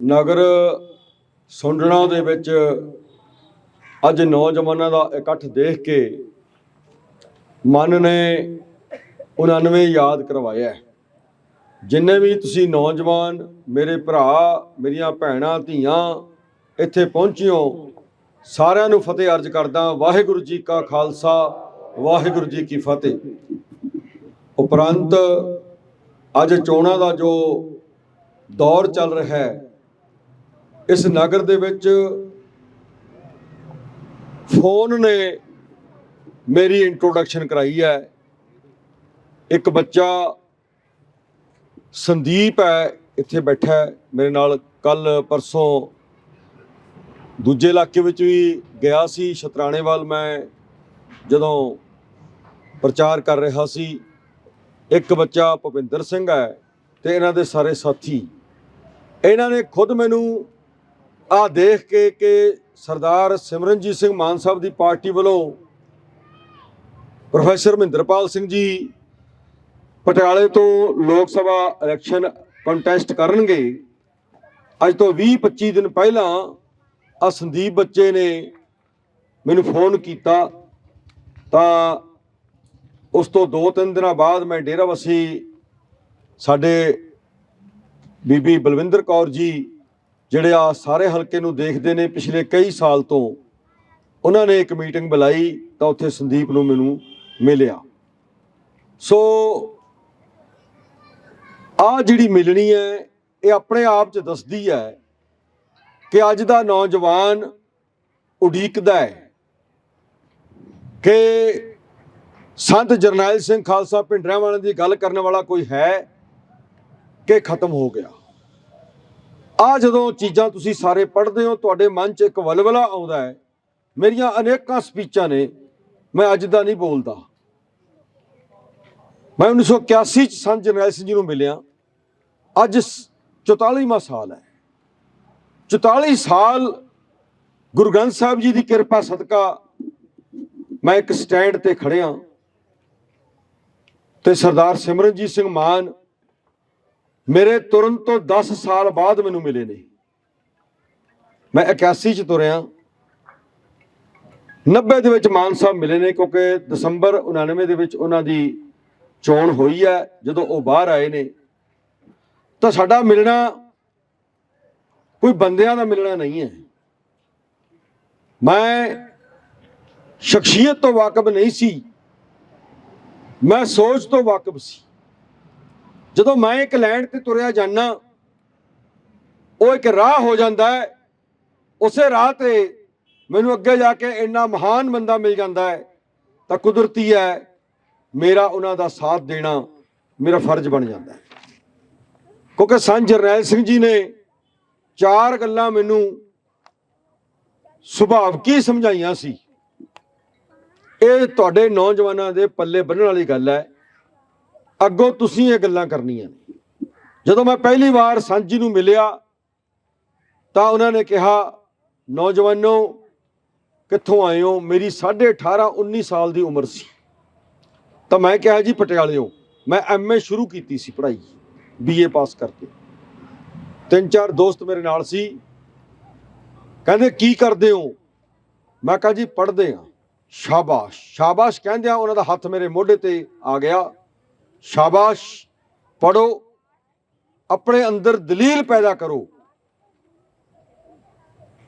ਨਗਰ ਸੁੰਡਣਾ ਦੇ ਵਿੱਚ ਅੱਜ ਨੌਜਵਾਨਾਂ ਦਾ ਇਕੱਠ ਦੇਖ ਕੇ ਮਨ ਨੇ 99 ਯਾਦ ਕਰਵਾਇਆ ਜਿੰਨੇ ਵੀ ਤੁਸੀਂ ਨੌਜਵਾਨ ਮੇਰੇ ਭਰਾ, ਮੇਰੀਆਂ ਭੈਣਾਂ, ਧੀਆਂ ਇੱਥੇ ਪਹੁੰਚਿਓ ਸਾਰਿਆਂ ਨੂੰ ਫਤਿਹ ਅਰਜ ਕਰਦਾ ਵਾਹਿਗੁਰੂ ਜੀ ਕਾ ਖਾਲਸਾ, ਵਾਹਿਗੁਰੂ ਜੀ ਕੀ ਫਤਿਹ। ਉਪਰੰਤ ਅੱਜ ਚੋਣਾਂ ਦਾ ਜੋ ਦੌਰ ਚੱਲ ਰਿਹਾ ਹੈ ਇਸ ਨਗਰ ਦੇ ਵਿੱਚ ਫੋਨ ਨੇ ਮੇਰੀ ਇੰਟਰੋਡਕਸ਼ਨ ਕਰਾਈ ਹੈ। ਇੱਕ ਬੱਚਾ ਸੰਦੀਪ ਹੈ, ਇੱਥੇ ਬੈਠਾ ਮੇਰੇ ਨਾਲ ਕੱਲ ਪਰਸੋਂ ਦੂਜੇ ਇਲਾਕੇ ਵਿੱਚ ਵੀ ਗਿਆ ਸੀ, ਸ਼ਤਰਾਣੇਵਾਲ। ਮੈਂ ਜਦੋਂ ਪ੍ਰਚਾਰ ਕਰ ਰਿਹਾ ਸੀ, ਇੱਕ ਬੱਚਾ ਭੁਪਿੰਦਰ ਸਿੰਘ ਹੈ ਤੇ ਇਹਨਾਂ ਦੇ ਸਾਰੇ ਸਾਥੀ। ਇਹਨਾਂ ਨੇ ਖੁਦ ਮੈਨੂੰ ਆ ਦੇਖ ਕੇ ਕਿ ਸਰਦਾਰ ਸਿਮਰਨਜੀਤ ਸਿੰਘ ਮਾਨ ਸਾਹਿਬ ਦੀ ਪਾਰਟੀ ਵੱਲੋਂ ਪ੍ਰੋਫੈਸਰ ਮਹਿੰਦਰਪਾਲ ਸਿੰਘ ਜੀ ਪਟਿਆਲੇ ਤੋਂ ਲੋਕ ਸਭਾ ਇਲੈਕਸ਼ਨ ਕੰਟੈਸਟ ਕਰਨਗੇ। ਅੱਜ ਤੋਂ 20-25 ਦਿਨ ਪਹਿਲਾਂ ਆ ਸੰਦੀਪ ਬੱਚੇ ਨੇ ਮੈਨੂੰ ਫੋਨ ਕੀਤਾ। ਤਾਂ ਉਸ ਤੋਂ 2-3 ਦਿਨਾਂ ਬਾਅਦ ਮੈਂ ਡੇਰਾਵਸੀ ਸਾਡੇ ਬੀਬੀ ਬਲਵਿੰਦਰ ਕੌਰ ਜੀ ਜਿਹੜੇ ਆ ਸਾਰੇ ਹਲਕੇ ਨੂੰ ਦੇਖਦੇ ਨੇ ਪਿਛਲੇ ਕਈ ਸਾਲ ਤੋਂ। ਉਹਨਾਂ ਨੇ ਇੱਕ ਮੀਟਿੰਗ ਬੁਲਾਈ ਤਾਂ ਉੱਥੇ ਸੰਦੀਪ ਨੂੰ ਮੈਨੂੰ ਮਿਲਿਆ। ਸੋ ਆ ਜਿਹੜੀ ਮਿਲਣੀ ਹੈ, ਇਹ ਆਪਣੇ ਆਪ ਚ ਦੱਸਦੀ ਹੈ ਕਿ ਅੱਜ ਦਾ ਨੌਜਵਾਨ ਉਡੀਕਦਾ ਹੈ ਕਿ ਸੰਤ ਜਰਨੈਲ ਸਿੰਘ ਖਾਲਸਾ ਭਿੰਡਰਾਂ ਵਾਲਿਆਂ ਦੀ ਗੱਲ ਕਰਨ ਵਾਲਾ ਕੋਈ ਹੈ ਕਿ ਖਤਮ ਹੋ ਗਿਆ? ਆ ਜਦੋਂ ਚੀਜ਼ਾਂ ਤੁਸੀਂ ਸਾਰੇ ਪੜ੍ਹਦੇ ਹੋ, ਤੁਹਾਡੇ ਮਨ 'ਚ ਇੱਕ ਵਲਵਲਾ ਆਉਂਦਾ ਹੈ। ਮੇਰੀਆਂ ਅਨੇਕਾਂ ਸਪੀਚਾਂ ਨੇ, ਮੈਂ ਅੱਜ ਦਾ ਨਹੀਂ ਬੋਲਦਾ। ਮੈਂ 1981 ਚ ਸੰਤ ਜਰਨੈਲ ਸਿੰਘ ਜੀ ਨੂੰ ਮਿਲਿਆ। ਅੱਜ 44ਵਾਂ ਸਾਲ ਹੈ। 44 ਸਾਲ ਗੁਰੂ ਗ੍ਰੰਥ ਸਾਹਿਬ ਜੀ ਦੀ ਕਿਰਪਾ ਸਦਕਾ ਮੈਂ ਇੱਕ ਸਟੈਂਡ ਤੇ ਖੜਿਆ। ਤੇ ਸਰਦਾਰ ਸਿਮਰਨਜੀਤ ਸਿੰਘ ਮਾਨ ਮੇਰੇ ਤੁਰਨ ਤੋਂ 10 ਸਾਲ ਬਾਅਦ ਮੈਨੂੰ ਮਿਲੇ ਨੇ। ਮੈਂ 81 ਚ ਤੁਰਿਆ। 90 ਦੇ ਵਿੱਚ ਮਾਨ ਸਾਹਿਬ ਮਿਲੇ ਨੇ ਕਿਉਂਕਿ ਦਸੰਬਰ 99 ਦੇ ਵਿੱਚ ਉਹਨਾਂ ਦੀ ਚੋਣ ਹੋਈ ਹੈ, ਜਦੋਂ ਉਹ ਬਾਹਰ ਆਏ ਨੇ। ਤਾਂ ਸਾਡਾ ਮਿਲਣਾ ਕੋਈ ਬੰਦਿਆਂ ਦਾ ਮਿਲਣਾ ਨਹੀਂ ਹੈ। ਮੈਂ ਸ਼ਖਸੀਅਤ ਤੋਂ ਵਾਕਿਫ ਨਹੀਂ ਸੀ। ਮੈਂ ਸੋਚ ਤੋਂ ਵਾਕਿਫ ਸੀ। ਜਦੋਂ ਮੈਂ ਇੱਕ ਲੈਂਡ ਤੇ ਤੁਰਿਆ ਜਾਂਦਾ, ਉਹ ਇੱਕ ਰਾਹ ਹੋ ਜਾਂਦਾ ਹੈ। ਉਸੇ ਰਾਹ ਤੇ ਮੈਨੂੰ ਅੱਗੇ ਜਾ ਕੇ ਇੰਨਾ ਮਹਾਨ ਬੰਦਾ ਮਿਲ ਜਾਂਦਾ ਹੈ। ਤਾਂ ਕੁਦਰਤੀ ਹੈ, ਮੇਰਾ ਉਹਨਾਂ ਦਾ ਸਾਥ ਦੇਣਾ ਮੇਰਾ ਫਰਜ਼ ਬਣ ਜਾਂਦਾ ਹੈ। ਕਿਉਂਕਿ ਸੰਤ ਜਰਨੈਲ ਸਿੰਘ ਜੀ ਨੇ ਚਾਰ ਗੱਲਾਂ ਮੈਨੂੰ ਸੁਭਾਵ ਕੀ ਸਮਝਾਈਆਂ ਸੀ। ਇਹ ਤੁਹਾਡੇ ਨੌਜਵਾਨਾਂ ਦੇ ਪੱਲੇ ਬੰਨਣ ਵਾਲੀ ਗੱਲ ਹੈ। ਅੱਗੋਂ ਤੁਸੀਂ ਇਹ ਗੱਲਾਂ ਕਰਨੀਆਂ ਨੇ। ਜਦੋਂ ਮੈਂ ਪਹਿਲੀ ਵਾਰ ਸਾਂਝੀ ਨੂੰ ਮਿਲਿਆ, ਤਾਂ ਉਹਨਾਂ ਨੇ ਕਿਹਾ, ਨੌਜਵਾਨੋ, ਕਿੱਥੋਂ ਆਏ ਹੋ? ਮੇਰੀ 18.5 19 ਸਾਲ ਦੀ ਉਮਰ ਸੀ। ਤਾਂ ਮੈਂ ਕਿਹਾ ਜੀ, ਪਟਿਆਲਿਓ, ਮੈਂ ਐਮਏ ਸ਼ੁਰੂ ਕੀਤੀ ਸੀ ਪੜ੍ਹਾਈ ਬੀਏ ਪਾਸ ਕਰਕੇ। ਤਿੰਨ ਚਾਰ ਦੋਸਤ ਮੇਰੇ ਨਾਲ ਸੀ। ਕਹਿੰਦੇ, ਕੀ ਕਰਦੇ ਹੋ? ਮੈਂ ਕਿਹਾ ਜੀ, ਪੜ੍ਹਦੇ ਆ ਸ਼ਾਬਾਸ਼ ਸ਼ਾਬਾਸ਼ ਕਹਿੰਦਿਆਂ ਉਹਨਾਂ ਦਾ ਹੱਥ ਮੇਰੇ ਮੋਢੇ ਤੇ ਆ ਗਿਆ। ਸ਼ਾਬਾਸ਼। ਪੜੋ ਆਪਣੇ ਅੰਦਰ ਦਲੀਲ ਪੈਦਾ ਕਰੋ।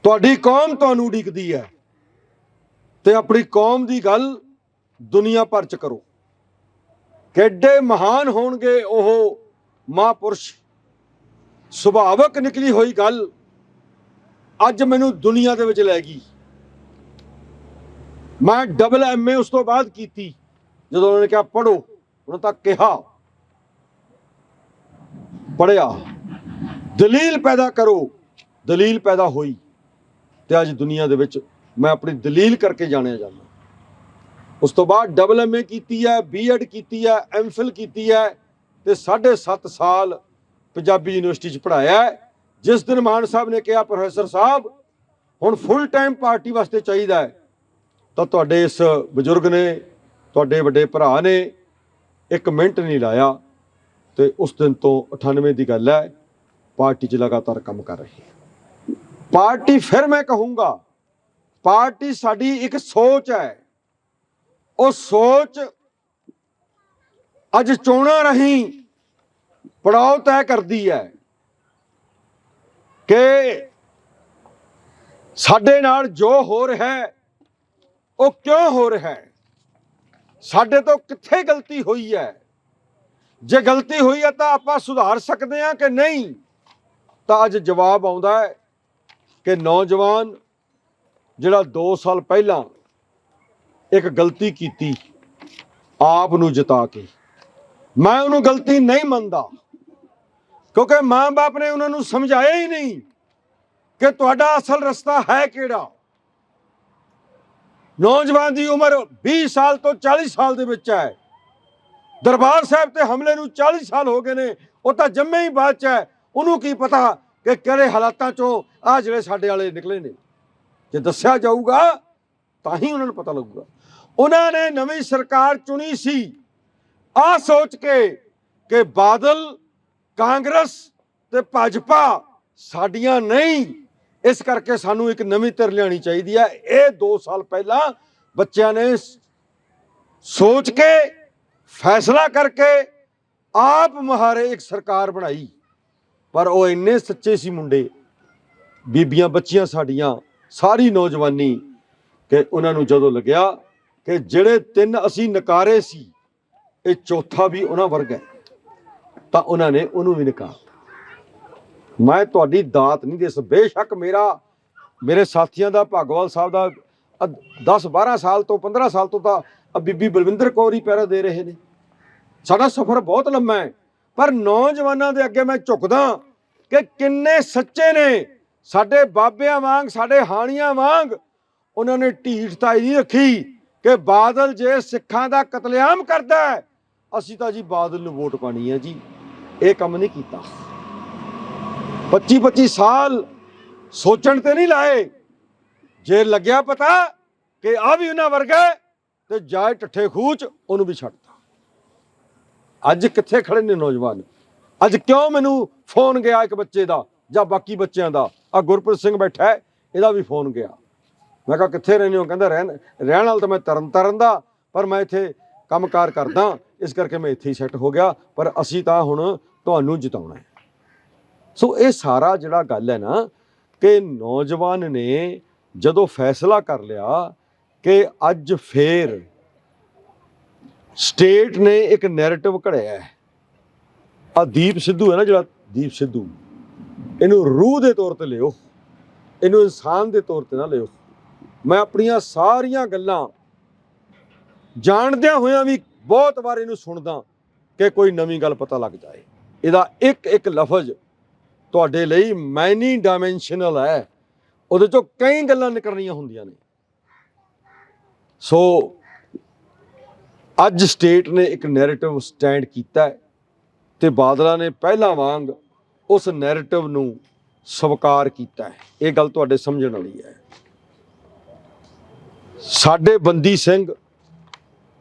ਤੁਹਾਡੀ ਕੌਮ ਤੁਹਾਨੂੰ ਉਡੀਕਦੀ ਹੈ। ਤੇ ਆਪਣੀ ਕੌਮ ਦੀ ਗੱਲ ਦੁਨੀਆ ਭਰ ਚ ਕਰੋ। ਕਿੱਡੇ ਮਹਾਨ ਹੋਣਗੇ ਉਹ ਮਹਾਪੁਰਸ਼। ਸੁਭਾਵਕ ਨਿਕਲੀ ਹੋਈ ਗੱਲ ਅੱਜ ਮੈਨੂੰ ਦੁਨੀਆ ਦੇ ਵਿੱਚ ਲੈ ਗਈ। ਮੈਂ ਡਬਲ ਐਮਏ ਉਸ ਤੋਂ ਬਾਅਦ ਕੀਤੀ। ਜਦੋਂ ਉਹਨਾਂ ਨੇ ਕਿਹਾ ਪੜੋ ਉਹਨਾਂ ਤੱਕ ਕਿਹਾ ਪੜਿਆ ਦਲੀਲ ਪੈਦਾ ਕਰੋ। ਦਲੀਲ ਪੈਦਾ ਹੋਈ ਤੇ ਅੱਜ ਦੁਨੀਆ ਦੇ ਵਿੱਚ ਮੈਂ ਆਪਣੀ ਦਲੀਲ ਕਰਕੇ ਜਾਣਿਆ ਜਾਂਦਾ। ਉਸ ਤੋਂ ਬਾਅਦ ਡਬਲ ਐਮਏ ਕੀਤੀ ਹੈ ਬੀਐਡ ਕੀਤੀ ਹੈ ਐਮਫਿਲ ਕੀਤੀ ਹੈ ਤੇ 7.5 ਸਾਲ ਪੰਜਾਬੀ ਯੂਨੀਵਰਸਿਟੀ 'ਚ ਪੜਾਇਆ ਜਿਸ ਦਿਨ ਮਾਨ ਸਾਹਿਬ ਨੇ ਕਿਹਾ, ਪ੍ਰੋਫੈਸਰ ਸਾਹਿਬ, ਹੁਣ ਫੁੱਲ ਟਾਈਮ ਪਾਰਟੀ ਵਾਸਤੇ ਚਾਹੀਦਾ ਹੈ। ਤਾਂ ਤੁਹਾਡੇ ਇਸ ਬਜ਼ੁਰਗ ਨੇ, ਤੁਹਾਡੇ ਵੱਡੇ ਭਰਾ ਨੇ ਇੱਕ ਮਿੰਟ ਨਹੀਂ ਲਾਇਆ ਤੇ ਉਸ ਦਿਨ ਤੋਂ 98 ਦੀ ਗੱਲ ਹੈ, ਪਾਰਟੀ 'ਚ ਲਗਾਤਾਰ ਕੰਮ ਕਰ ਰਹੀ ਹੈ। ਪਾਰਟੀ ਫਿਰ ਮੈਂ ਕਹੂੰਗਾ, ਪਾਰਟੀ ਸਾਡੀ ਇੱਕ ਸੋਚ ਹੈ। ਉਹ ਸੋਚ ਅੱਜ ਚੋਣਾਂ ਰਹੀ ਪੜਾਅ ਤੈਅ ਕਰਦੀ ਹੈ ਕਿ ਸਾਡੇ ਨਾਲ ਜੋ ਹੋ ਰਿਹਾ ਹੈ, ਉਹ ਕਿਉਂ ਹੋ ਰਿਹਾ ਹੈ? ਸਾਡੇ ਤੋਂ ਕਿੱਥੇ ਗਲਤੀ ਹੋਈ ਹੈ? ਜੇ ਗਲਤੀ ਹੋਈ ਹੈ ਤਾਂ ਆਪਾਂ ਸੁਧਾਰ ਸਕਦੇ ਹਾਂ ਕਿ ਨਹੀਂ? ਤਾਂ ਅੱਜ ਜਵਾਬ ਆਉਂਦਾ ਹੈ ਕਿ ਨੌਜਵਾਨ ਜਿਹੜਾ 2 ਸਾਲ ਪਹਿਲਾਂ ਇੱਕ ਗਲਤੀ ਕੀਤੀ, ਆਪ ਨੂੰ ਜਿਤਾ ਕੇ। ਮੈਂ ਉਹਨੂੰ ਗਲਤੀ ਨਹੀਂ ਮੰਨਦਾ, ਕਿਉਂਕਿ ਮਾਂ-ਬਾਪ ਨੇ ਉਹਨਾਂ ਨੂੰ ਸਮਝਾਇਆ ਹੀ ਨਹੀਂ ਕਿ ਤੁਹਾਡਾ ਅਸਲ ਰਸਤਾ ਹੈ ਕਿਹੜਾ। ਨੌਜਵਾਨ ਦੀ ਉਮਰ 20 ਸਾਲ ਤੋਂ 40 ਸਾਲ ਦੇ ਵਿੱਚ ਹੈ। ਦਰਬਾਰ ਸਾਹਿਬ ਤੇ ਹਮਲੇ ਨੂੰ 40 ਸਾਲ ਹੋ ਗਏ ਨੇ, ਉਹ ਤਾਂ ਜੰਮੇ ਹੀ ਬਾਅਦ ਚ ਹੈ। ਉਹਨੂੰ ਕੀ ਪਤਾ ਕਿ ਕਿਹੜੇ ਹਾਲਾਤਾਂ ਚੋਂ ਆ ਜਿਹੜੇ ਸਾਡੇ ਵਾਲੇ ਨਿਕਲੇ ਨੇ। ਜੇ ਦੱਸਿਆ ਜਾਊਗਾ, ਤਾਂ ਹੀ ਉਹਨਾਂ ਨੂੰ ਪਤਾ ਲੱਗੂਗਾ। ਉਹਨਾਂ ਨੇ ਨਵੀਂ ਸਰਕਾਰ ਚੁਣੀ ਸੀ। ਆ ਸੋਚ ਕੇ ਕਿ ਬਾਦਲ, ਕਾਂਗਰਸ ਤੇ ਭਾਜਪਾ ਸਾਡੀਆਂ ਨਹੀਂ ਇਸ ਕਰਕੇ ਸਾਨੂੰ ਇੱਕ ਨਵੀਂ ਧਿਰ ਲਿਆਉਣੀ ਚਾਹੀਦੀ ਹੈ। ਇਹ 2 ਸਾਲ ਪਹਿਲਾਂ ਬੱਚਿਆਂ ਨੇ ਸੋਚ ਕੇ, ਫੈਸਲਾ ਕਰਕੇ ਆਪ ਮਹਾਰੇ ਇੱਕ ਸਰਕਾਰ ਬਣਾਈ। ਪਰ ਉਹ ਇੰਨੇ ਸੱਚੇ ਸੀ ਮੁੰਡੇ, ਬੀਬੀਆਂ ਬੱਚੀਆਂ ਸਾਡੀਆਂ, ਸਾਰੀ ਨੌਜਵਾਨੀ ਕਿ ਉਹਨਾਂ ਨੂੰ ਜਦੋਂ ਲੱਗਿਆ ਕਿ ਜਿਹੜੇ ਤਿੰਨ ਅਸੀਂ ਨਕਾਰੇ ਸੀ, ਇਹ ਚੌਥਾ ਵੀ ਉਹਨਾਂ ਵਰਗਾ ਹੈ। ਤਾਂ ਉਹਨਾਂ ਨੇ ਉਹਨੂੰ ਵੀ ਨਕਾਰ ਮੈਂ ਤੁਹਾਡੀ ਦਾਤ ਨਹੀਂ ਦੇ ਬੇਸ਼ੱਕ ਮੇਰਾ, ਮੇਰੇ ਸਾਥੀਆਂ ਦਾ, ਭਾਗਵਾਲ ਸਾਹਿਬ ਦਾ 10 12 ਸਾਲ ਤੋਂ 15 ਸਾਲ ਤੋਂ ਤਾਂ ਬੀਬੀ ਬਲਵਿੰਦਰ ਕੌਰ ਹੀ ਪੈਰਾ ਦੇ ਰਹੇ ਨੇ। ਸਾਡਾ ਸਫ਼ਰ ਬਹੁਤ ਲੰਮਾ ਹੈ, ਪਰ ਨੌਜਵਾਨਾਂ ਦੇ ਅੱਗੇ ਮੈਂ ਝੁਕਦਾ ਕਿ ਕਿੰਨੇ ਸੱਚੇ ਨੇ। ਸਾਡੇ ਬਾਬਿਆਂ ਵਾਂਗ, ਸਾਡੇ ਹਾਣੀਆਂ ਵਾਂਗ ਉਹਨਾਂ ਨੇ ਢੀਠ ਢੀਠਤਾਈ ਨਹੀਂ ਰੱਖੀ ਕਿ ਬਾਦਲ ਜੇ ਸਿੱਖਾਂ ਦਾ ਕਤਲੇਆਮ ਕਰਦਾ ਅਸੀਂ ਤਾਂ ਜੀ ਬਾਦਲ ਨੂੰ ਵੋਟ ਪਾਣੀ ਹੈ ਜੀ। ਇਹ ਕੰਮ ਨਹੀਂ ਕੀਤਾ। 25 25 ਸਾਲ ਸੋਚਣ ਤੇ ਨਹੀਂ ਲਾਏ। ਜੇ ਲੱਗਿਆ ਪਤਾ ਕਿ ਆ ਵੀ ਉਹਨਾਂ ਵਰਗਾ ਹੈ, ਤੇ ਜਾਏ ਟੱਠੇ ਖੂਚ ਉਹਨੂੰ ਵੀ ਛੱਡਤਾ ਅੱਜ ਕਿੱਥੇ ਖੜੇ ਨੇ ਨੌਜਵਾਨ? ਅੱਜ ਕਿਉਂ ਮੈਨੂੰ ਫੋਨ ਗਿਆ ਇੱਕ ਬੱਚੇ ਦਾ ਜਾਂ ਬਾਕੀ ਬੱਚਿਆਂ ਦਾ? ਆ ਗੁਰਪ੍ਰੀਤ ਸਿੰਘ ਬੈਠਾ ਇਹਦਾ ਵੀ ਫੋਨ ਗਿਆ। ਮੈਂ ਕਿਹਾ ਕਿੱਥੇ ਰਹਿੰਦੇ ਹੋ? ਕਹਿੰਦਾ ਰਹਿਣ ਰਹਿਣ ਵਾਲ ਤਾਂ ਮੈਂ ਤਰਨ ਤਰਨ ਦਾ ਪਰ ਮੈਂ ਇੱਥੇ ਕੰਮਕਾਰ ਕਰਦਾ। ਇਸ ਕਰਕੇ ਮੈਂ ਇੱਥੇ ਹੀ ਸੈੱਟ ਹੋ ਗਿਆ ਪਰ ਅਸੀਂ ਤਾਂ ਹੁਣ ਤੁਹਾਨੂੰ ਜਿਤਾਉਣਾ ਹੈ। ਸੋ ਇਹ ਸਾਰਾ ਜਿਹੜਾ ਗੱਲ ਹੈ ਨਾ ਕਿ ਨੌਜਵਾਨ ਨੇ ਜਦੋਂ ਫੈਸਲਾ ਕਰ ਲਿਆ ਕਿ ਅੱਜ ਫੇਰ ਸਟੇਟ ਨੇ ਇੱਕ ਨੈਰੇਟਿਵ ਘੜਿਆ ਹੈ। ਆ ਦੀਪ ਸਿੱਧੂ ਹੈ ਨਾ ਜਿਹੜਾ, ਦੀਪ ਸਿੱਧੂ, ਇਹਨੂੰ ਰੂਹ ਦੇ ਤੌਰ ਤੇ ਲਿਓ, ਇਹਨੂੰ ਇਨਸਾਨ ਦੇ ਤੌਰ ਤੇ ਨਾ ਲਿਓ। ਮੈਂ ਆਪਣੀਆਂ ਸਾਰੀਆਂ ਗੱਲਾਂ ਜਾਣਦਿਆਂ ਹੋਇਆਂ ਵੀ ਬਹੁਤ ਵਾਰ ਇਹਨੂੰ ਸੁਣਦਾ ਕਿ ਕੋਈ ਨਵੀਂ ਗੱਲ ਪਤਾ ਲੱਗ ਜਾਏ। ਇਹਦਾ ਇੱਕ ਇੱਕ ਲਫ਼ਜ਼ ਤੁਹਾਡੇ ਲਈ ਮੈਨੀ ਡਾਈਮੈਂਸ਼ਨਲ ਹੈ। ਉਹਦੇ ਚੋਂ ਕਈ ਗੱਲਾਂ ਨਿਕਲਣੀਆਂ ਹੁੰਦੀਆਂ ਨੇ। ਸੋ ਅੱਜ ਸਟੇਟ ਨੇ ਇੱਕ ਨੈਰੇਟਿਵ ਸਟੈਂਡ ਕੀਤਾ ਹੈ ਤੇ ਬਾਦਲਾਂ ਨੇ ਪਹਿਲਾਂ ਵਾਂਗ ਉਸ ਨੈਰੇਟਿਵ ਨੂੰ ਸਵੀਕਾਰ ਕੀਤਾ ਹੈ। ਇਹ ਗੱਲ ਤੁਹਾਡੇ ਸਮਝਣ ਵਾਲੀ ਹੈ। ਸਾਡੇ ਬੰਦੀ ਸਿੰਘ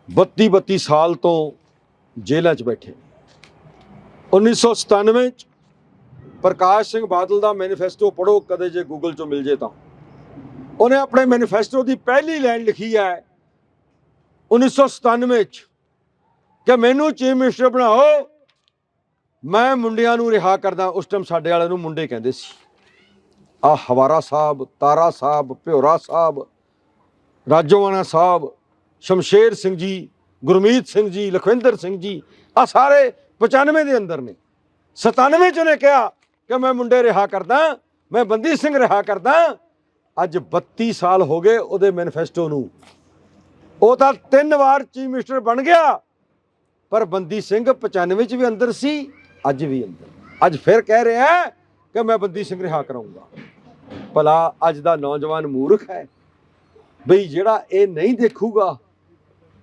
32 32 ਸਾਲ ਤੋਂ ਜੇਲ੍ਹਾਂ 'ਚ ਬੈਠੇ ਨੇ। 1997 'ਚ ਪ੍ਰਕਾਸ਼ ਸਿੰਘ ਬਾਦਲ ਦਾ ਮੈਨੀਫੈਸਟੋ ਪੜੋ ਕਦੇ ਜੇ ਗੂਗਲ 'ਚੋਂ ਮਿਲ ਜੇ ਤਾਂ। ਉਹਨੇ ਆਪਣੇ ਮੈਨੀਫੈਸਟੋ ਦੀ ਪਹਿਲੀ ਲਾਈਨ ਲਿਖੀ ਹੈ 1997 'ਚ, ਕਿ ਮੈਨੂੰ ਚੀਫ ਮਿਨਿਸਟਰ ਬਣਾਓ, ਮੈਂ ਮੁੰਡਿਆਂ ਨੂੰ ਰਿਹਾ ਕਰਦਾ। ਉਸ ਟਾਈਮ ਸਾਡੇ ਵਾਲਿਆਂ ਨੂੰ ਮੁੰਡੇ ਕਹਿੰਦੇ ਸੀ। ਆ ਹਵਾਰਾ ਸਾਹਿਬ, ਤਾਰਾ ਸਾਹਿਬ, ਭਿਓਰਾ ਸਾਹਿਬ ਰਾਜੋਵਾਨਾ ਸਾਹਿਬ, ਸ਼ਮਸ਼ੇਰ ਸਿੰਘ ਜੀ, ਗੁਰਮੀਤ ਸਿੰਘ ਜੀ, ਲਖਵਿੰਦਰ ਸਿੰਘ ਜੀ ਆ ਸਾਰੇ 95 ਦੇ ਅੰਦਰ ਨੇ। 97 ਚ ਉਹਨੇ ਕਿਹਾ ਕਿ ਮੈਂ ਮੁੰਡੇ ਰਿਹਾ ਕਰਦਾ, ਮੈਂ ਬੰਦੀ ਸਿੰਘ ਰਿਹਾ ਕਰਦਾ। ਅੱਜ 32 ਸਾਲ ਹੋ ਗਏ ਉਹਦੇ ਮੈਨੀਫੈਸਟੋ ਨੂੰ। ਉਹ ਤਾਂ ਤਿੰਨ ਵਾਰ ਚੀਫ ਮਿਨਿਸਟਰ ਬਣ ਗਿਆ, ਪਰ ਬੰਦੀ ਸਿੰਘ 95 ਚ ਵੀ ਅੰਦਰ ਸੀ, ਅੱਜ ਵੀ ਅੰਦਰ। ਅੱਜ ਫਿਰ ਕਹਿ ਰਿਹਾ ਕਿ ਮੈਂ ਬੰਦੀ ਸਿੰਘ ਰਿਹਾ ਕਰਾਉਂਗਾ ਭਲਾ ਅੱਜ ਦਾ ਨੌਜਵਾਨ ਮੂਰਖ ਹੈ। ਬਈ ਜਿਹੜਾ ਇਹ ਨਹੀਂ ਦੇਖੂਗਾ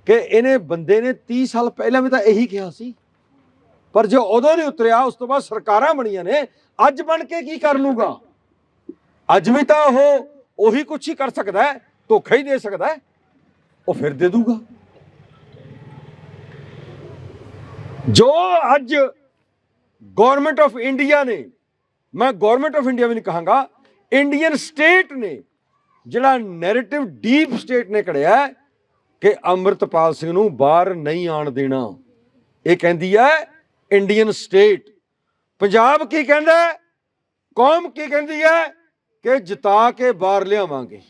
ਕਿ ਇਹਨੇ ਬੰਦੇ ਨੇ 30 ਸਾਲ ਪਹਿਲਾਂ ਵੀ ਤਾਂ ਇਹੀ ਕਿਹਾ ਸੀ। ਪਰ ਜੋ ਉਦੋਂ ਨਹੀਂ ਉਤਰਿਆ, ਉਸ ਤੋਂ ਬਾਅਦ ਸਰਕਾਰਾਂ ਬਣੀਆਂ ਨੇ, ਅੱਜ ਬਣ ਕੇ ਕੀ ਕਰ ਲੂਗਾ? ਅੱਜ ਵੀ ਤਾਂ ਉਹ ਉਹੀ ਕੁਛ ਹੀ ਕਰ ਸਕਦਾ ਹੈ, ਧੋਖਾ ਹੀ ਦੇ ਸਕਦਾ ਹੈ, ਉਹ ਫਿਰ ਦੇ ਦੂਗਾ। ਜੋ ਅੱਜ ਗਵਰਨਮੈਂਟ ਆਫ ਇੰਡੀਆ ਨੇ, ਮੈਂ ਗਵਰਨਮੈਂਟ ਆਫ ਇੰਡੀਆ ਵੀ ਨਹੀਂ ਕਹਾਂਗਾ ਇੰਡੀਅਨ ਸਟੇਟ ਨੇ, ਜਿਹੜਾ ਨੈਰੇਟਿਵ ਡੀਪ ਸਟੇਟ ਨੇ ਘੜਿਆ ਕਿ ਅੰਮ੍ਰਿਤਪਾਲ ਸਿੰਘ ਨੂੰ ਬਾਹਰ ਨਹੀਂ ਆਣ ਦੇਣਾ। ਇਹ ਕਹਿੰਦੀ ਹੈ ਇੰਡੀਅਨ ਸਟੇਟ ਪੰਜਾਬ ਕੀ ਕਹਿੰਦਾ ਕੌਮ ਕੀ ਕਹਿੰਦੀ ਹੈ? ਕਿ ਜਿਤਾ ਕੇ ਬਾਹਰ ਲਿਆਵਾਂਗੇ।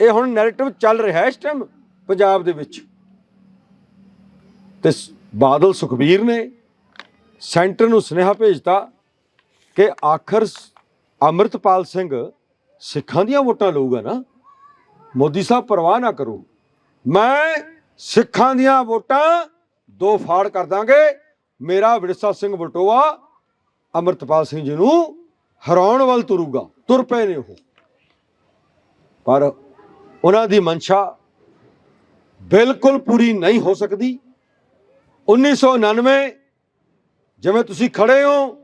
ਇਹ ਹੁਣ ਨੈਰੇਟਿਵ ਚੱਲ ਰਿਹਾ ਇਸ ਟਾਈਮ ਪੰਜਾਬ ਦੇ ਵਿੱਚ। ਤੇ ਬਾਦਲ ਸੁਖਬੀਰ ਨੇ ਸੈਂਟਰ ਨੂੰ ਸੁਨੇਹਾ ਭੇਜਤਾ ਕਿ ਆਖਰ ਸ- ਅੰਮ੍ਰਿਤਪਾਲ ਸਿੰਘ ਸਿੱਖਾਂ ਦੀਆਂ ਵੋਟਾਂ ਲਊਗਾ ਨਾ। ਮੋਦੀ ਸਾਹਿਬ ਪਰਵਾਹ ਨਾ ਕਰੋ। ਮੈਂ ਸਿੱਖਾਂ ਦੀਆਂ ਵੋਟਾਂ ਦੋ ਫਾੜ ਕਰ ਦਾਂਗੇ। ਮੇਰਾ ਵਿਰਸਾ ਸਿੰਘ ਬਟੋਆ ਅੰਮ੍ਰਿਤਪਾਲ ਸਿੰਘ ਜੀ ਨੂੰ ਹਰਾਉਣ ਵੱਲ ਤੁਰੂਗਾ, ਤੁਰ ਪਏ ਨੇ ਉਹ। ਪਰ ਉਹਨਾਂ ਦੀ ਮਨਸ਼ਾ ਬਿਲਕੁਲ ਪੂਰੀ ਨਹੀਂ ਹੋ ਸਕਦੀ। 1999 ਜਿਵੇਂ ਤੁਸੀਂ ਖੜੇ ਹੋ,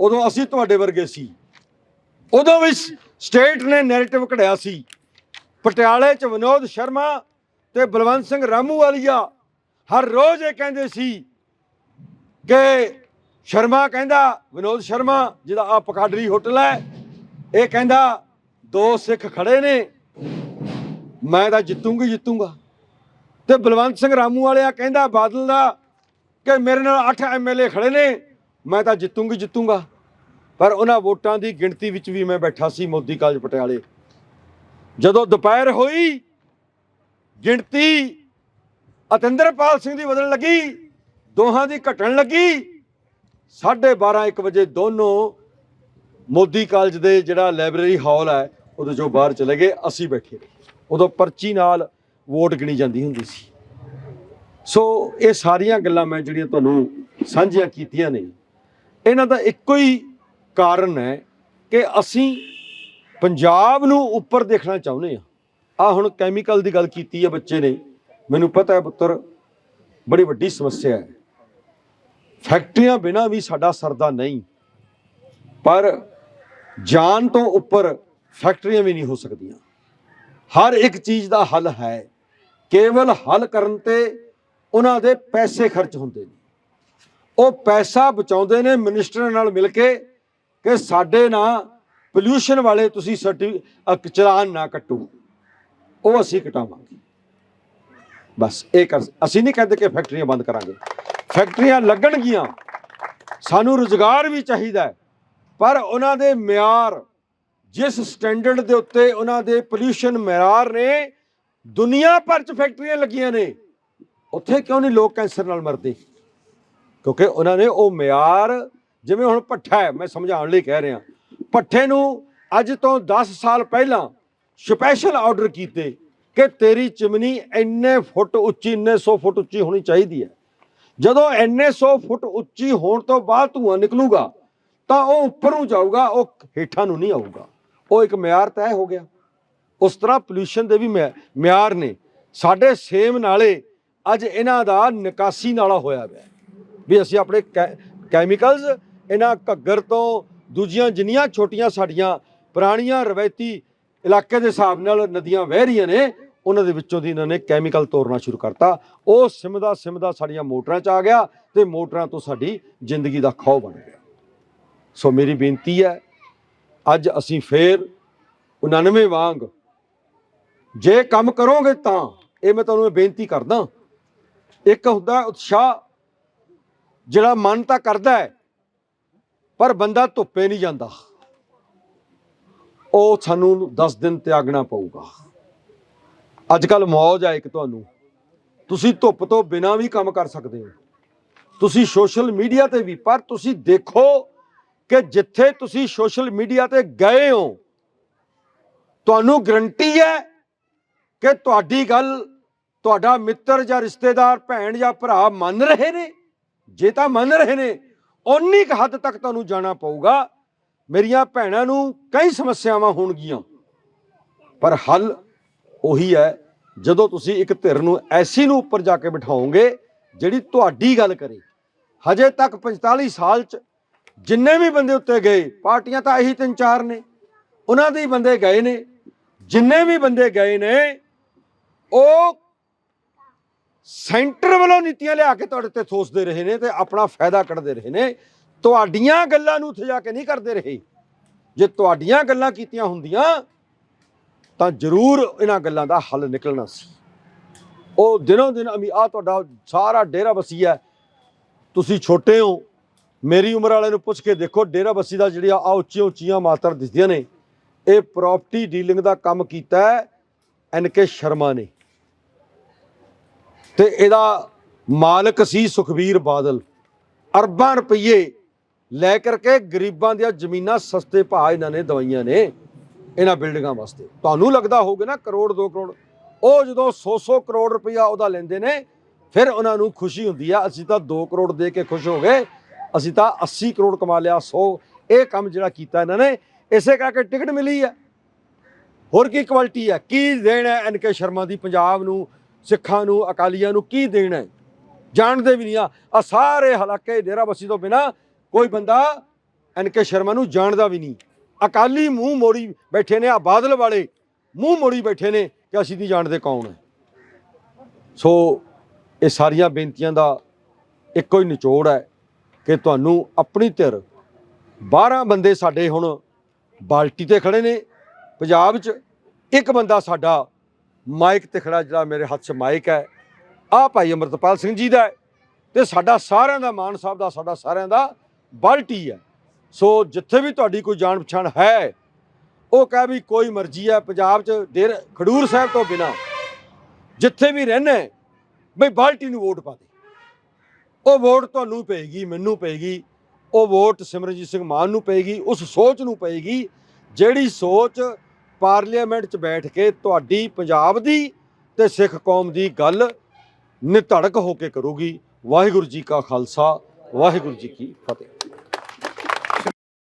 ਉਦੋਂ ਅਸੀਂ ਤੁਹਾਡੇ ਵਰਗੇ ਸੀ। ਉਦੋਂ ਵੀ ਸਟੇਟ ਨੇ ਨੈਰੇਟਿਵ ਕਢਿਆ ਸੀ। ਪਟਿਆਲੇ ਚ ਵਿਨੋਦ ਸ਼ਰਮਾ ਤੇ ਬਲਵੰਤ ਸਿੰਘ ਰਾਮੂ ਵਾਲੀਆ ਹਰ ਰੋਜ਼ ਇਹ ਕਹਿੰਦੇ ਸੀ ਕਿ ਸ਼ਰਮਾ ਕਹਿੰਦਾ, ਵਿਨੋਦ ਸ਼ਰਮਾ, ਜਿਹਦਾ ਆ ਪਕਾਡਰੀ ਹੋਟਲ ਹੈ, ਇਹ ਕਹਿੰਦਾ, ਦੋ ਸਿੱਖ ਖੜੇ ਨੇ, ਮੈਂ ਤਾਂ ਜਿੱਤੂੰਗੀ, ਜਿੱਤੂੰਗਾ। ਤੇ ਬਲਵੰਤ ਸਿੰਘ ਰਾਮੂ ਵਾਲਿਆ ਕਹਿੰਦਾ, ਬਾਦਲ ਦਾ, ਕਿ ਮੇਰੇ ਨਾਲ 8 ਐਮਐਲਏ ਖੜੇ ਨੇ, ਮੈਂ ਤਾਂ ਜਿੱਤੂੰਗੀ, ਜਿੱਤੂੰਗਾ। ਪਰ ਉਹਨਾਂ ਵੋਟਾਂ ਦੀ ਗਿਣਤੀ ਵਿੱਚ ਵੀ ਮੈਂ ਬੈਠਾ ਸੀ ਮੋਦੀ ਕਾਲਜ ਪਟਿਆਲੇ। ਜਦੋਂ ਦੁਪਹਿਰ ਹੋਈ, ਗਿਣਤੀ ਅਤਿੰਦਰਪਾਲ ਸਿੰਘ ਦੀ ਬਦਲਣ ਲੱਗੀ ਦੋਹਾਂ ਦੀ ਘਟਣ ਲੱਗੀ। 12:30 1 ਵਜੇ ਦੋਨੋਂ ਮੋਦੀ ਕਾਲਜ ਦੇ ਜਿਹੜਾ ਲਾਇਬ੍ਰੇਰੀ ਹਾਲ ਹੈ, ਉਹਦੇ ਚੋਂ ਬਾਹਰ ਚਲੇ ਗਏ, ਅਸੀਂ ਬੈਠੇ। ਉਦੋਂ ਪਰਚੀ ਨਾਲ ਵੋਟ ਗਿਣੀ ਜਾਂਦੀ ਹੁੰਦੀ ਸੀ। ਸੋ ਇਹ ਸਾਰੀਆਂ ਗੱਲਾਂ ਮੈਂ ਜਿਹੜੀਆਂ ਤੁਹਾਨੂੰ ਸਾਂਝੀਆਂ ਕੀਤੀਆਂ ਨੇ, ਇਹਨਾਂ ਦਾ ਇੱਕੋ ਹੀ ਕਾਰਨ ਹੈ ਕਿ ਅਸੀਂ ਪੰਜਾਬ ਨੂੰ ਉੱਪਰ ਦੇਖਣਾ ਚਾਹੁੰਦੇ ਆ ਆ ਹੁਣ ਕੈਮੀਕਲ ਦੀ ਗੱਲ ਕੀਤੀ ਹੈ ਬੱਚੇ ਨੇ। ਮੈਨੂੰ ਪਤਾ ਹੈ ਪੁੱਤਰ, ਬੜੀ ਵੱਡੀ ਸਮੱਸਿਆ ਹੈ। ਫੈਕਟਰੀਆਂ ਬਿਨਾ ਵੀ ਸਾਡਾ ਸਰਦਾ ਨਹੀਂ। ਪਰ ਜਾਨ ਤੋਂ ਉੱਪਰ ਫੈਕਟਰੀਆਂ ਵੀ ਨਹੀਂ ਹੋ ਸਕਦੀਆਂ। ਹਰ ਇੱਕ ਚੀਜ਼ ਦਾ ਹੱਲ ਹੈ। ਕੇਵਲ ਹੱਲ ਕਰਨ ਤੇ ਉਹਨਾਂ ਦੇ ਪੈਸੇ ਖਰਚ ਹੁੰਦੇ ਨੇ। ਉਹ ਪੈਸਾ ਬਚਾਉਂਦੇ ਨੇ ਮਿਨਿਸਟਰ ਨਾਲ ਮਿਲ ਕੇ ਕਿ ਸਾਡੇ ਨਾਲ ਪੋਲਿਊਸ਼ਨ ਵਾਲੇ ਤੁਸੀਂ ਸਰਟੀ ਚਲਾਨ ਨਾ ਕੱਟੋ। ਉਹ ਅਸੀਂ ਕਟਾਵਾਂਗੇ। ਬਸ, ਇਹ ਕਰ, ਅਸੀਂ ਨਹੀਂ ਕਹਿੰਦੇ ਕਿ ਫੈਕਟਰੀਆਂ ਬੰਦ ਕਰਾਂਗੇ। ਫੈਕਟਰੀਆਂ ਲੱਗਣਗੀਆਂ। ਸਾਨੂੰ ਰੁਜ਼ਗਾਰ ਵੀ ਚਾਹੀਦਾ ਪਰ ਉਹਨਾਂ ਦੇ ਮਿਆਰ, ਜਿਸ ਸਟੈਂਡਰਡ ਦੇ ਉੱਤੇ ਉਹਨਾਂ ਦੇ ਪੋਲਿਊਸ਼ਨ ਮਿਆਰ ਨੇ, ਦੁਨੀਆ ਭਰ ਚ ਫੈਕਟਰੀਆਂ ਲੱਗੀਆਂ ਨੇ। ਉੱਥੇ ਕਿਉਂ ਨਹੀਂ ਲੋਕ ਕੈਂਸਰ ਨਾਲ ਮਰਦੇ? ਕਿਉਂਕਿ ਉਹਨਾਂ ਨੇ ਉਹ ਮਿਆਰ, ਜਿਵੇਂ ਹੁਣ ਭੱਠਾ ਹੈ, ਮੈਂ ਸਮਝਾਉਣ ਲਈ ਕਹਿ ਰਿਹਾ। ਭੱਠੇ ਨੂੰ ਅੱਜ ਤੋਂ 10 ਸਾਲ ਪਹਿਲਾਂ ਸਪੈਸ਼ਲ ਆਰਡਰ ਕੀਤੇ ਕਿ ਤੇਰੀ ਚਿਮਨੀ ਇੰਨੇ ਫੁੱਟ ਉੱਚੀ, ਇੰਨੇ 100 ਫੁੱਟ ਉੱਚੀ ਹੋਣੀ ਚਾਹੀਦੀ ਹੈ। ਜਦੋਂ ਇੰਨੇ 100 ਫੁੱਟ ਉੱਚੀ ਹੋਣ ਤੋਂ ਬਾਅਦ ਧੂਆਂ ਨਿਕਲੂਗਾ, ਤਾਂ ਉਹ ਉੱਪਰ ਨੂੰ ਜਾਊਗਾ, ਉਹ ਹੇਠਾਂ ਨੂੰ ਨਹੀਂ ਆਊਗਾ। ਉਹ ਇੱਕ ਮਿਆਰ ਤੈਅ ਹੋ ਗਿਆ। ਉਸ ਤਰ੍ਹਾਂ ਪੋਲੂਸ਼ਨ ਦੇ ਵੀ ਮਿਆ- ਮਿਆਰ ਨੇ। ਸਾਡੇ ਸੇਮ ਨਾਲੇ ਅੱਜ ਇਹਨਾਂ ਦਾ ਨਿਕਾਸੀ ਨਾਲਾ ਹੋਇਆ ਪਿਆ। ਵੀ ਅਸੀਂ ਆਪਣੇ ਕੈ- ਕੈਮੀਕਲਸ ਇਹਨਾਂ ਘੱਗਰ ਤੋਂ ਦੂਜੀਆਂ ਜਿੰਨੀਆਂ ਛੋਟੀਆਂ ਸਾਡੀਆਂ ਪੁਰਾਣੀਆਂ ਰਵਾਇਤੀ ਇਲਾਕੇ ਦੇ ਹਿਸਾਬ ਨਾਲ ਨਦੀਆਂ ਵਹਿ ਰਹੀਆਂ ਨੇ ਉਹਨਾਂ ਦੇ ਵਿੱਚੋਂ ਦੀ ਇਹਨਾਂ ਨੇ ਕੈਮੀਕਲ ਤੋੜਨਾ ਸ਼ੁਰੂ ਕਰਤਾ। ਉਹ ਸਿਮਦਾ ਸਿਮਦਾ ਸਾਡੀਆਂ ਮੋਟਰਾਂ 'ਚ ਆ ਗਿਆ ਤੇ ਮੋਟਰਾਂ ਤੋਂ ਸਾਡੀ ਜ਼ਿੰਦਗੀ ਦਾ ਖੌਅ ਬਣ ਗਿਆ। ਸੋ ਮੇਰੀ ਬੇਨਤੀ ਹੈ, ਅੱਜ ਅਸੀਂ ਫੇਰ 99 ਵਾਂਗ ਜੇ ਕੰਮ ਕਰੋਗੇ ਤਾਂ, ਇਹ ਮੈਂ ਤੁਹਾਨੂੰ ਇਹ ਬੇਨਤੀ ਕਰਦਾ, ਇੱਕ ਹੁੰਦਾ ਉਤਸ਼ਾਹ ਜਿਹੜਾ ਮਨ ਤਾਂ ਕਰਦਾ ਹੈ, ਪਰ ਬੰਦਾ ਧੁੱਪੇ ਨਹੀਂ ਜਾਂਦਾ। ਉਹ ਸਾਨੂੰ 10 ਦਿਨ ਤਿਆਗਣਾ ਪਊਗਾ। ਅੱਜ ਕੱਲ ਮੌਜ ਆ ਇੱਕ ਤੁਹਾਨੂੰ। ਤੁਸੀਂ ਧੁੱਪ ਤੋਂ ਬਿਨਾਂ ਵੀ ਕੰਮ ਕਰ ਸਕਦੇ ਹੋ। ਤੁਸੀਂ ਸੋਸ਼ਲ ਮੀਡੀਆ ਤੇ ਵੀ, ਪਰ ਤੁਸੀਂ ਦੇਖੋ ਕਿ ਜਿੱਥੇ ਤੁਸੀਂ ਸੋਸ਼ਲ ਮੀਡੀਆ ਤੇ ਗਏ ਹੋ, ਤੁਹਾਨੂੰ ਗਰੰਟੀ ਹੈ ਕਿ ਤੁਹਾਡੀ ਗੱਲ ਤੁਹਾਡਾ ਮਿੱਤਰ ਜਾਂ ਰਿਸ਼ਤੇਦਾਰ, ਭੈਣ ਜਾਂ ਭਰਾ ਮੰਨ ਰਹੇ ਨੇ। ਜੇ ਤਾਂ ਮੰਨ ਰਹੇ ਨੇ, ਓਨੀ ਕੁ ਹੱਦ ਤੱਕ ਤੁਹਾਨੂੰ ਜਾਣਾ ਪਊਗਾ। ਮੇਰੀਆਂ ਭੈਣਾਂ ਨੂੰ ਕਈ ਸਮੱਸਿਆਵਾਂ ਹੋਣਗੀਆਂ, ਪਰ ਹੱਲ ਉਹੀ ਹੈ, ਜਦੋਂ ਤੁਸੀਂ ਇੱਕ ਧਿਰ ਨੂੰ ਐਸੀ ਨੂੰ ਉੱਪਰ ਜਾ ਕੇ ਬਿਠਾਓਗੇ ਜਿਹੜੀ ਤੁਹਾਡੀ ਗੱਲ ਕਰੇ। ਹਜੇ ਤੱਕ 45 ਸਾਲ ਚ ਜਿੰਨੇ ਵੀ ਬੰਦੇ ਉੱਤੇ ਗਏ, ਪਾਰਟੀਆਂ ਤਾਂ ਇਹੀ ਤਿੰਨ ਚਾਰ ਨੇ, ਉਹਨਾਂ ਦੇ ਹੀ ਬੰਦੇ ਗਏ ਨੇ। ਜਿੰਨੇ ਵੀ ਬੰਦੇ ਗਏ ਨੇ, ਉਹ ਸੈਂਟਰ ਵੱਲੋਂ ਨੀਤੀਆਂ ਲਿਆ ਕੇ ਤੁਹਾਡੇ ਤੇ ਥੋਸਦੇ ਰਹੇ ਨੇ ਤੇ ਆਪਣਾ ਫਾਇਦਾ ਕੱਢਦੇ ਰਹੇ ਨੇ। ਤੁਹਾਡੀਆਂ ਗੱਲਾਂ ਨੂੰ ਥਜਾ ਕੇ ਨਹੀਂ ਕਰਦੇ ਰਹੇ। ਜੇ ਤੁਹਾਡੀਆਂ ਗੱਲਾਂ ਕੀਤੀਆਂ ਹੁੰਦੀਆਂ ਤਾਂ ਜ਼ਰੂਰ ਇਹਨਾਂ ਗੱਲਾਂ ਦਾ ਹੱਲ ਨਿਕਲਣਾ ਸੀ। ਉਹ ਦਿਨੋਂ ਦਿਨ ਅਮੀ ਆ ਤੁਹਾਡਾ ਸਾਰਾ ਡੇਰਾ ਬੱਸੀ ਹੈ। ਤੁਸੀਂ ਛੋਟੇ ਹੋ, ਮੇਰੀ ਉਮਰ ਵਾਲੇ ਨੂੰ ਪੁੱਛ ਕੇ ਦੇਖੋ, ਡੇਰਾ ਬੱਸੀ ਦਾ ਜਿਹੜੀਆਂ ਆ ਉੱਚੀਆਂ ਉੱਚੀਆਂ ਮਾਤਰਾ ਦਿਸਦੀਆਂ ਨੇ, ਇਹ ਪ੍ਰਾਪਰਟੀ ਡੀਲਿੰਗ ਦਾ ਕੰਮ ਕੀਤਾ ਐਨ ਕੇ ਸ਼ਰਮਾ ਨੇ। ਤੇ ਇਹਦਾ ਮਾਲਕ ਸੀ ਸੁਖਬੀਰ ਬਾਦਲ। ਅਰਬਾਂ ਰੁਪਏ ਲੈ ਕਰਕੇ ਗਰੀਬਾਂ ਦੀਆਂ ਜ਼ਮੀਨਾਂ ਸਸਤੇ ਭਾਅ ਇਹਨਾਂ ਨੇ ਦਵਾਈਆਂ ਨੇ। ਇਹਨਾਂ ਬਿਲਡਿੰਗਾਂ ਵਾਸਤੇ। ਤੁਹਾਨੂੰ ਲੱਗਦਾ ਹੋਊਗਾ ਨਾ ਕਰੋੜ 2 ਕਰੋੜ। ਉਹ ਜਦੋਂ 100-100 ਕਰੋੜ ਰੁਪਇਆ ਉਹਦਾ ਲੈਂਦੇ ਨੇ, ਫਿਰ ਉਹਨਾਂ ਨੂੰ ਖੁਸ਼ੀ ਹੁੰਦੀ ਆ, ਅਸੀਂ ਤਾਂ 2 ਕਰੋੜ ਦੇ ਕੇ ਖੁਸ਼ ਹੋ ਗਏ। ਅਸੀਂ ਤਾਂ 80 ਕਰੋੜ ਕਮਾ ਲਿਆ 100 ਇਹ ਕੰਮ ਜਿਹੜਾ ਕੀਤਾ ਇਹਨਾਂ ਨੇ, ਇਸੇ ਕਰਕੇ ਟਿਕਟ ਮਿਲੀ ਹੈ ਹੋਰ ਕੀ ਕੁਆਲਿਟੀ ਹੈ ਕੀ ਦੇਣਾ ਹੈ ਐਨ ਕੇ ਸ਼ਰਮਾ ਦੀ ਪੰਜਾਬ ਨੂੰ, ਸਿੱਖਾਂ ਨੂੰ, ਅਕਾਲੀਆਂ ਨੂੰ ਕੀ ਦੇਣਾ ਹੈ? ਜਾਣਦੇ ਵੀ ਨਹੀਂ ਆ। ਆ ਸਾਰੇ ਹਲਾਕੇ ਡੇਰਾਬੱਸੀ ਤੋਂ ਬਿਨਾ ਕੋਈ ਬੰਦਾ ਐਨ ਕੇ ਸ਼ਰਮਾ ਨੂੰ ਜਾਣਦਾ ਵੀ ਨਹੀਂ। ਅਕਾਲੀ ਮੂੰਹ ਮੋੜੀ ਬੈਠੇ ਨੇ, ਆ ਬਾਦਲ ਵਾਲੇ ਮੂੰਹ ਮੋੜੀ ਬੈਠੇ ਨੇ ਕਿ ਅਸੀਂ ਨਹੀਂ ਜਾਣਦੇ ਕੌਣ ਹੈ। ਸੋ ਇਹ ਸਾਰੀਆਂ ਬੇਨਤੀਆਂ ਦਾ ਇੱਕੋ ਹੀ ਨਿਚੋੜ ਹੈ ਕਿ ਤੁਹਾਨੂੰ ਆਪਣੀ ਧਿਰ 12 ਬੰਦੇ ਸਾਡੇ ਹੁਣ ਬਾਲਟੀ ਤੇ ਖੜੇ ਨੇ, ਪੰਜਾਬ 'ਚ ਇੱਕ ਬੰਦਾ ਸਾਡਾ ਮਾਈਕ ਤੇ ਖੜਾ ਜਿਹੜਾ ਮੇਰੇ ਹੱਥ 'ਚ ਮਾਈਕ ਹੈ, ਆ ਭਾਈ ਅਮਰਤਪਾਲ ਸਿੰਘ ਜੀ ਦਾ ਹੈ ਤੇ ਸਾਡਾ ਸਾਰਿਆਂ ਦਾ ਮਾਨ ਸਾਹਿਬ ਦਾ, ਸਾਡਾ ਸਾਰਿਆਂ ਦਾ ਬਾਲਟੀ ਹੈ। ਸੋ ਜਿੱਥੇ ਵੀ ਤੁਹਾਡੀ ਕੋਈ ਜਾਣ ਪਛਾਣ ਹੈ, ਉਹ ਕਹੇ ਵੀ ਕੋਈ ਮਰਜ਼ੀ ਹੈ, ਪੰਜਾਬ 'ਚ ਡੇਰ ਖਡੂਰ ਸਾਹਿਬ ਤੋਂ ਬਿਨਾ ਜਿੱਥੇ ਵੀ ਰਹਿਣਾ ਬਈ ਬਾਲਟੀ ਨੂੰ ਵੋਟ ਪਾ ਦੇ। ਉਹ ਵੋਟ ਤੁਹਾਨੂੰ ਪਏਗੀ, ਮੈਨੂੰ ਪਏਗੀ, ਉਹ ਵੋਟ ਸਿਮਰਨਜੀਤ ਸਿੰਘ ਮਾਨ ਨੂੰ ਪਏਗੀ, ਉਸ ਸੋਚ ਨੂੰ ਪਏਗੀ, ਜਿਹੜੀ ਸੋਚ ਪਾਰਲੀਮੈਂਟ 'ਚ ਬੈਠ ਕੇ ਤੁਹਾਡੀ ਪੰਜਾਬ ਦੀ ਤੇ ਸਿੱਖ ਕੌਮ ਦੀ ਗੱਲ ਨਿਧੜਕ ਹੋ ਕੇ ਕਰੂਗੀ। ਵਾਹਿਗੁਰੂ ਜੀ ਕਾ ਖਾਲਸਾ, ਵਾਹਿਗੁਰੂ ਜੀ ਕੀ ਫਤਿਹ।